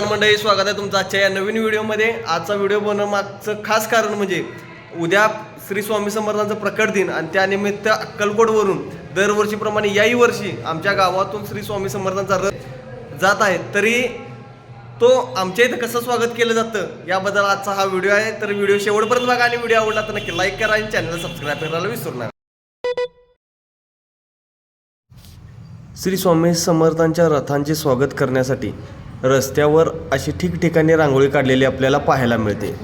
मंडळी स्वागत आहे तुमचं आजच्या या नवीन व्हिडिओमध्ये. आजचा व्हिडिओ बनवणं मागचं खास कारण म्हणजे उद्या श्री स्वामी समर्थांचं प्रकट दिन आणि त्यानिमित्त अक्कलकोटवरून दरवर्षीप्रमाणे याही वर्षी आमच्या गावातून श्री स्वामी समर्थांचा रथ जात आहे. तरी तो आमच्या इथं कसं स्वागत केलं जातं याबद्दल आजचा हा व्हिडिओ आहे. तर व्हिडिओ शेवटपर्यंत बघा आणि व्हिडिओ आवडला तर नक्की लाईक करा आणि चॅनलला सबस्क्राईब करायला विसरू नका. श्री स्वामी समर्थांच्या रथांचे स्वागत करण्यासाठी रस्त्यावर अशी ठिकठिकाणी रांगोळी काढलेली आपल्याला पाहायला मिळते.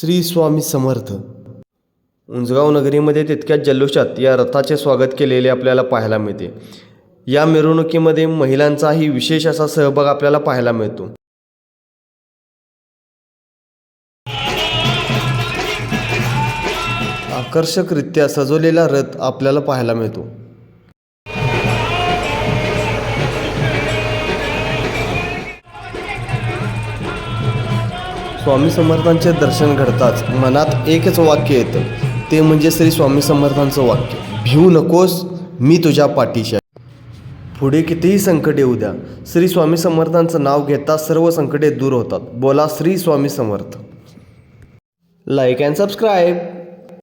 श्री स्वामी समर्थ. उंजगाव नगरीमध्ये तितक्याच जल्लोषात या रथाचे स्वागत केलेले आपल्याला पाहायला मिळते. या मिरवणुकीमध्ये महिलांचाही विशेष असा सहभाग आपल्याला पाहायला मिळतो. आकर्षकरित्या सजवलेला रथ आपल्याला पाहायला मिळतो. स्वामी समर्थांचे दर्शन घडताच मनात एकच वाक्य येतं. ते म्हणजे श्री स्वामी समर्थांचं वाक्य. भिवू नकोस मी तुझ्या पाठीशी पुढे कितीही संकट येऊ द्या श्री स्वामी समर्थांचं नाव घेता सर्व संकटे दूर होतात. बोला Shri Swami Samarth. Like and subscribe